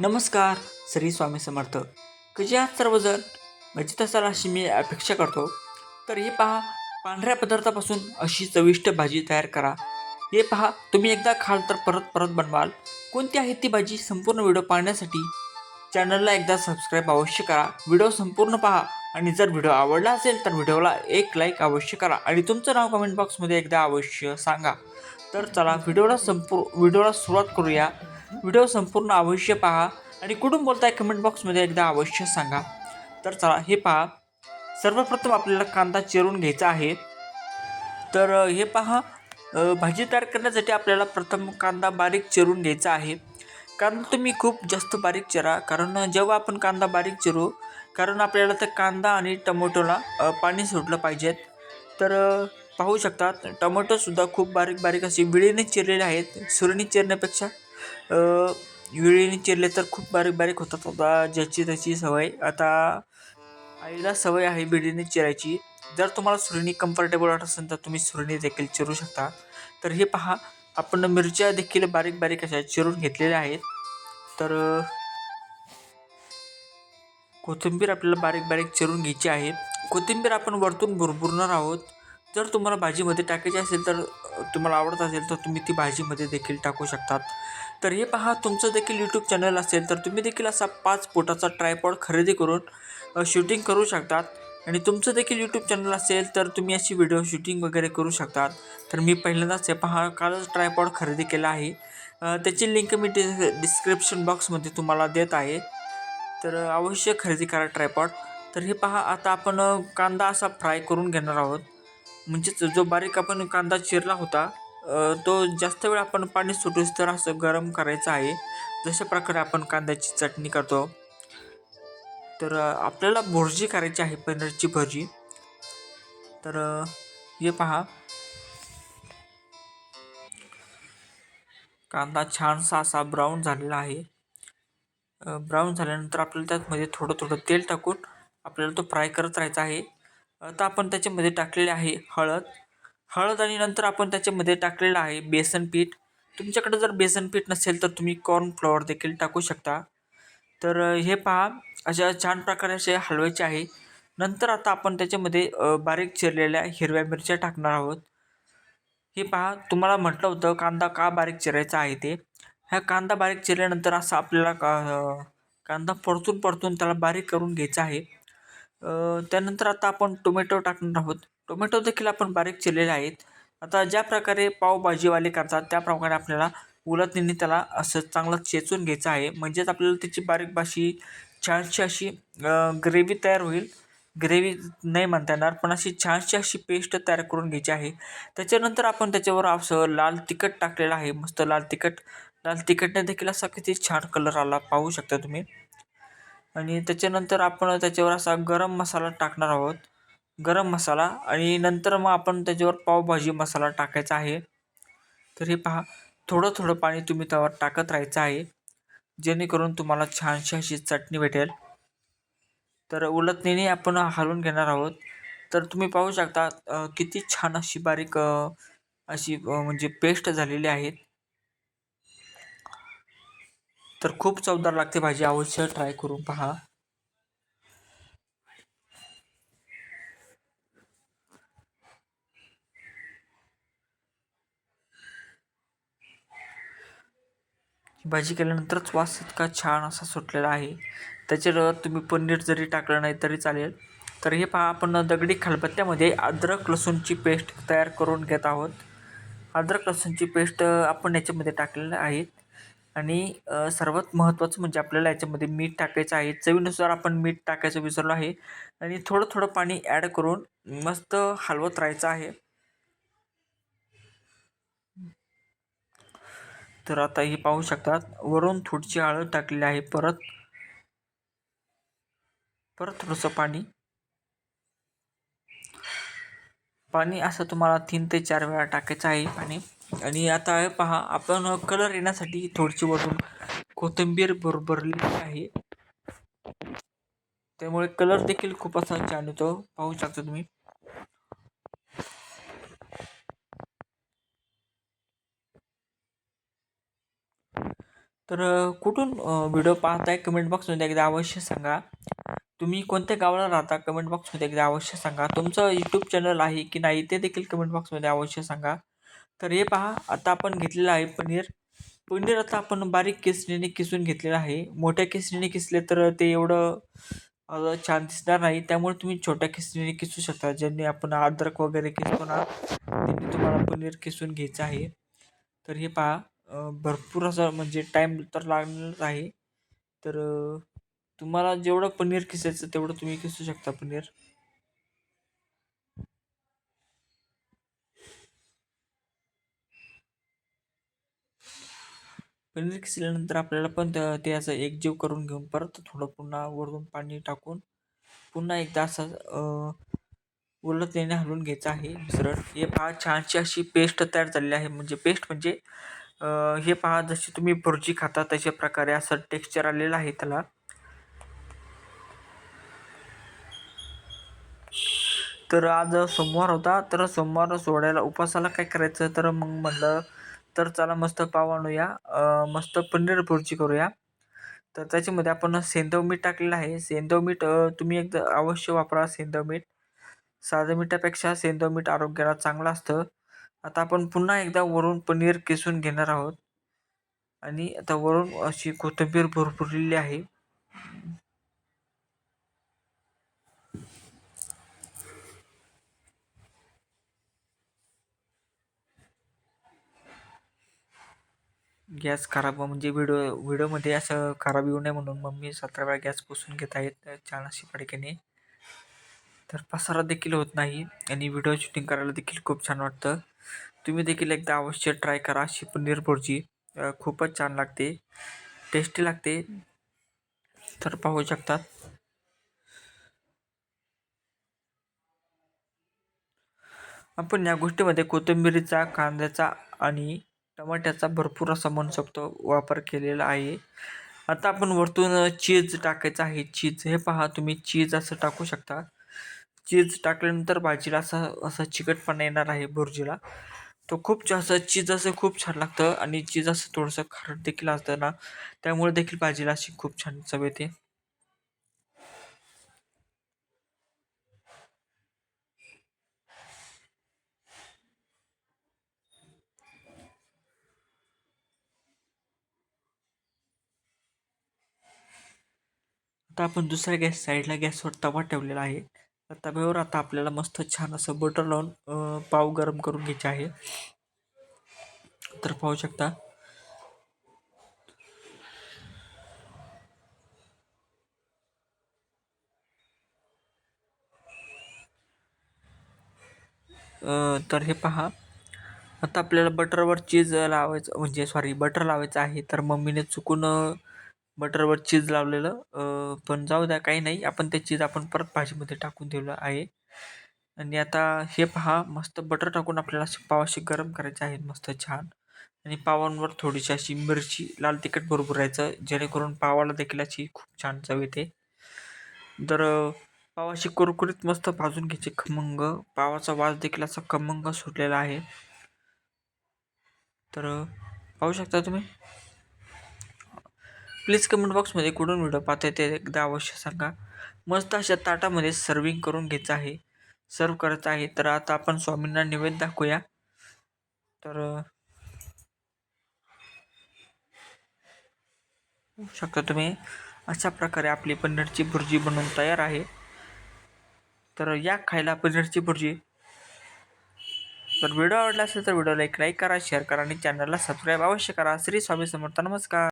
नमस्कार श्री स्वामी समर्थ. कसे आहात सर्वजण? मजेत असाल अशी मी अपेक्षा करतो. तर हे पहा पांढऱ्या पदार्थापासून अशी चविष्ट भाजी तयार करा. हे पहा तुम्ही एकदा खाल तर परत परत बनवाल. कोणती आहे ती भाजी संपूर्ण व्हिडिओ पाहण्यासाठी? चॅनलला एकदा सबस्क्राईब अवश्य करा. व्हिडिओ संपूर्ण पहा आणि जर व्हिडिओ आवडला असेल तर व्हिडिओला एक लाईक अवश्य करा आणि तुमचं नाव कमेंट बॉक्समध्ये एकदा अवश्य सांगा. तर चला व्हिडिओला संपू व्हिडिओला सुरुवात करूया. व्हिडिओ संपूर्ण अवश्य पहा आणि कुठून बोलताय कमेंट बॉक्समध्ये एकदा अवश्य सांगा. तर चला हे पहा. सर्वप्रथम आपल्याला कांदा चिरून घ्यायचा आहे. तर हे पहा. भाजी तयार करण्यासाठी आपल्याला प्रथम कांदा बारीक चिरून घ्यायचा आहे. कांदा तुम्ही खूप जास्त बारीक चिरा. कारण जेव्हा आपण कांदा बारीक चिरू कारण आपल्याला तर कांदा आणि टमोटोला पाणी सुटलं पाहिजेत तर पाहू शकतात टोमॅटोसुद्धा खूप बारीक बारीक असे विळीने चिरलेले आहेत. सुरणी चिरण्यापेक्षा विळीने चिरले तर खूप बारीक बारीक होतात. होता ज्याची त्याची सवय. आता आईला सवय आहे विळीने चिरायची. जर तुम्हाला सुरणी कम्फर्टेबल वाटत असेल तर तुम्ही सुरणी देखील चिरू शकता. तर हे पहा आपण मिरच्या देखील बारीक बारीक अशा चिरून घेतलेल्या आहेत. तर कोथिंबीर आपल्याला बारीक बारीक चिरून घ्यायची आहे. कोथिंबीर आपण वरतून भुरभुरणार आहोत. जर तुम्हाला भाजीमध्ये टाकायची असेल तर तुम्हाला आवडत असेल तर तुम्ही ती भाजीमध्ये देखील टाकू शकतात. तर हे पहा तुमचं देखील यूट्यूब चॅनल असेल तर तुम्ही देखील असा पाच फुटाचा ट्रायपॉड खरेदी करून शूटिंग करू शकतात. आणि तुमचं देखील यूट्यूब चॅनल असेल तर तुम्ही अशी व्हिडिओ शूटिंग वगैरे करू शकतात. तर मी पहिल्यांदाच हे पहा कालच ट्रायपॉड खरेदी केला आहे. त्याची लिंक मी डि डिस्क्रिप्शन बॉक्समध्ये तुम्हाला देत आहे. तर अवश्य खरेदी करा ट्रायपॉड तर हे पहा आता आपण कांदा असा फ्राय करून घेणार आहोत. म्हणजेच जो बारीक आपण कांदा चिरला होता तो जास्त वेळ आपण पाणी सुटूस तर असं गरम करायचं आहे. जशा प्रकारे आपण कांद्याची चटणी करतो. तर आपल्याला भुर्जी करायची आहे पनीरची भुर्जी. तर हे पहा. कांदा छानसा असा ब्राऊन झालेला आहे. ब्राऊन झाल्यानंतर आपल्याला त्यामध्ये थोडं थोडं तेल टाकून आपल्याला तो फ्राय करत राहायचा आहे. आता आपण त्याच्यामध्ये टाकलेले आहे हळद. हळद आणि नंतर आपण त्याच्यामध्ये टाकलेलं आहे बेसन पीठ. तुमच्याकडे जर बेसन पीठ नसेल तर तुम्ही कॉर्नफ्लॉवर देखील टाकू शकता. तर हे पहा अशा छान प्रकारे असे हलवायचे आहे. नंतर आता आपण त्याच्यामध्ये बारीक चिरलेल्या हिरव्या मिरच्या टाकणार आहोत. हे पहा तुम्हाला म्हटलं होतं कांदा का बारीक चिरायचा आहे ते. ह्या कांदा बारीक चिरल्यानंतर असं आपल्याला का कांदा परतून परतून त्याला बारीक करून घ्यायचा आहे. त्यानंतर आता आपण टोमॅटो टाकणार आहोत. टोमॅटो देखील आपण बारीक चिरलेले आहेत. आता ज्या प्रकारे पावभाजीवाले करतात त्याप्रमाणे आपल्याला उलटणीने त्याला असं चांगलं चेचून घ्यायचं आहे. म्हणजेच आपल्याला त्याची बारीक बाशी छानशी अशी ग्रेव्ही तयार होईल. ग्रेव्ही नाही म्हणता येणार पण अशी छानशी अशी पेस्ट तयार करून घ्यायची आहे. त्याच्यानंतर आपण त्याच्यावर असं लाल तिखट टाकलेलं आहे. मस्त लाल तिखट लाल तिखटने देखील असा किती छान कलर आला पाहू शकता तुम्ही. आणि त्याच्यानंतर आपण त्याच्यावर असा गरम मसाला टाकणार आहोत. गरम मसाला आणि नंतर मग आपण त्याच्यावर पावभाजी मसाला टाकायचा आहे. तर हे पहा थोडं थोडं पाणी तुम्ही त्यावर टाकत राहायचं आहे. जेणेकरून तुम्हाला छानशी अशी चटणी भेटेल. तर उलटणीने आपण हलवून घेणार आहोत. तर तुम्ही पाहू शकता किती छान अशी बारीक अशी म्हणजे पेस्ट झालेली आहे. तर खूप चवदार लागते भाजी अवश्य ट्राय करून पहा. भाजी केल्यानंतरच वास इतका छान असा सुटलेला आहे. त्याच्यावर तुम्ही पनीर जरी टाकलं नाही तरी चालेल. तर हे पहा आपण दगडी खलबत्त्यामध्ये अद्रक लसूणची पेस्ट तयार करून घेत आहोत. अद्रक लसूणची पेस्ट आपण याच्यामध्ये टाकलेलं आहे. आणि सर्वात महत्त्वाचं म्हणजे आपल्याला याच्यामध्ये मीठ टाकायचं आहे. चवीनुसार आपण मीठ टाकायचं विसरलो आहे. आणि थोडं थोडं पाणी ॲड करून मस्त हलवत राहायचं आहे. तर आता हे पाहू शकतात. वरून थोडीशी हळद टाकलेली आहे. परत परत थोडंसं पाणी. पाणी असं तुम्हाला तीन ते चार वेळा टाकायचं आहे पाणी. आणि आता पहा आपण कलर येण्यासाठी थोडीशी वरून कोथिंबीर भरभरलेली आहे. त्यामुळे कलर देखील खूप असा छान येतो पाहू शकता तुम्ही. तर कुठून व्हिडिओ पाहताय कमेंट बॉक्समध्ये एकदा अवश्य सांगा. तुम्ही कोणत्या गावाला राहता कमेंट बॉक्समध्ये एकदा अवश्य सांगा. तुमचं यूट्यूब चॅनल आहे की नाही ते देखील कमेंट बॉक्समध्ये अवश्य सांगा. तर हे पहा आता आपण घेतलेलं आहे पनीर. पनीर आता आपण बारीक किसणीने किसून घेतलेलं आहे. मोठ्या किसणीने किसले तर ते एवढं छान दिसणार नाही. त्यामुळे तुम्ही छोट्या किसणीने किसू शकता ज्यांनी आपण अद्रक वगैरे किसतो ना त्यांनी तुम्हाला पनीर किसून घ्यायचं आहे. तर हे पहा भरपूर असं म्हणजे टाईम तर लागणारच आहे. तर तुम्हाला जेवढं पनीर किसायचं तेवढं तुम्ही किसू शकता पनीर. पनीर किसल्यानंतर आपल्याला पण ते असं एकजीव करून घेऊन परत थोडं पुन्हा वरून पाणी टाकून पुन्हा एकदा असं अ, हलवून घ्यायचं आहे. मिश्रण हे फार छानशी अशी पेस्ट तयार झालेली आहे. म्हणजे पेस्ट म्हणजे हे पहा जशी तुम्ही भुर्जी खाता तशा प्रकारे असं टेक्स्चर आलेलं आहे त्याला. तर आज सोमवार होता तर सोमवार सोडायला उपासाला काय करायचं? तर मग म्हटलं तर चला मस्त पाव आणूया. मस्त पनीर भुर्जी करूया. तर त्याच्यामध्ये आपण सेंदव मीठ टाकलेलं आहे. सेंदव मीठ तुम्ही एकदा अवश्य वापरा सेंदव मीठ. साधं मिठापेक्षा सेंदव मीठ आरोग्याला चांगलं असतं. आता आपण पुन्हा एकदा वरून पनीर किसून घेणार आहोत. आणि आता वरून अशी कोथिंबीर भरपूरलेली आहे. गॅस खराब म्हणजे व्हिडिओ व्हिडिओमध्ये असं खराब येऊ नये म्हणून मम्मी सतरा वेळा गॅस पुसून घेत आहेत छान अशी फडक्याने. तर पसारा देखील होत नाही आणि व्हिडिओ शूटिंग करायला देखील खूप छान वाटतं. तुम्ही देखील एकदा अवश्य ट्राय करा. अशी पनीर भुर्जी खूपच छान लागते. टेस्टी लागते. तर पाहू शकतात. आपण या गोष्टीमध्ये कोथिंबिरीचा कांद्याचा आणि टमाट्याचा भरपूर असा म्हणू शकतो वापर केलेला आहे. आता आपण वरतून चीज टाकायचं आहे. चीज हे पहा तुम्ही चीज असं टाकू शकता. चीज टाकल्यानंतर भाजीला असा असं चिकटपणा येणार आहे भुर्जीला. तो खूप जास्त चीज असं खूप छान लागतं आणि चीज असं थोडंसं खारट देखील असतं ना त्यामुळे देखील भाजीला अशी खूप छान चव येते. आता आपण दुसऱ्या गॅस साईडला गॅसवर तवा ठेवलेला आहे. तव्यावर आता आपल्याला मस्त छान असं बटर लावून पाव गरम करून घ्यायचे आहे. तर पाहू शकता. तर हे पहा. आता आपल्याला बटरवर चीज लावायचं म्हणजे सॉरी बटर लावायचं आहे तर मम्मीने चुकून बटरवर चीज लावलेलं. पण जाऊ द्या काही नाही. आपण ते चीज आपण परत भाजीमध्ये टाकून दिलं आहे. आणि आता हे पहा मस्त बटर टाकून आपल्याला असे पाव अशी गरम करायचे आहेत मस्त छान. आणि पावांवर थोडीशी अशी मिरची लाल तिखट भरपूर राहायचं. जेणेकरून पावाला देखील अशी खूप छान चव येते. तर पाव अशी कुरकुरीत मस्त भाजून घ्यायची खमंग. पावाचा वास देखील असा खमंग सुटलेला आहे. तर पाहू शकता तुम्ही? प्लीज कमेंट बॉक्समध्ये कुठून व्हिडिओ पाहते ते एकदा अवश्य सांगा. मस्त अशा ताटामध्ये सर्विंग करून घ्यायचं आहे. सर्व करायचं आहे. तर आता आपण स्वामींना निवेद दाखवूया. तर शकता तुम्ही. अशा प्रकारे आपली पनीरची भुर्जी बनवून तयार आहे. तर या खायला पनीरची भुर्जी. तर व्हिडिओ आवडला असेल तर व्हिडिओला एक लाईक करा शेअर करा आणि चॅनलला सबस्क्राईब अवश्य करा. श्री स्वामी समर्थ. नमस्कार.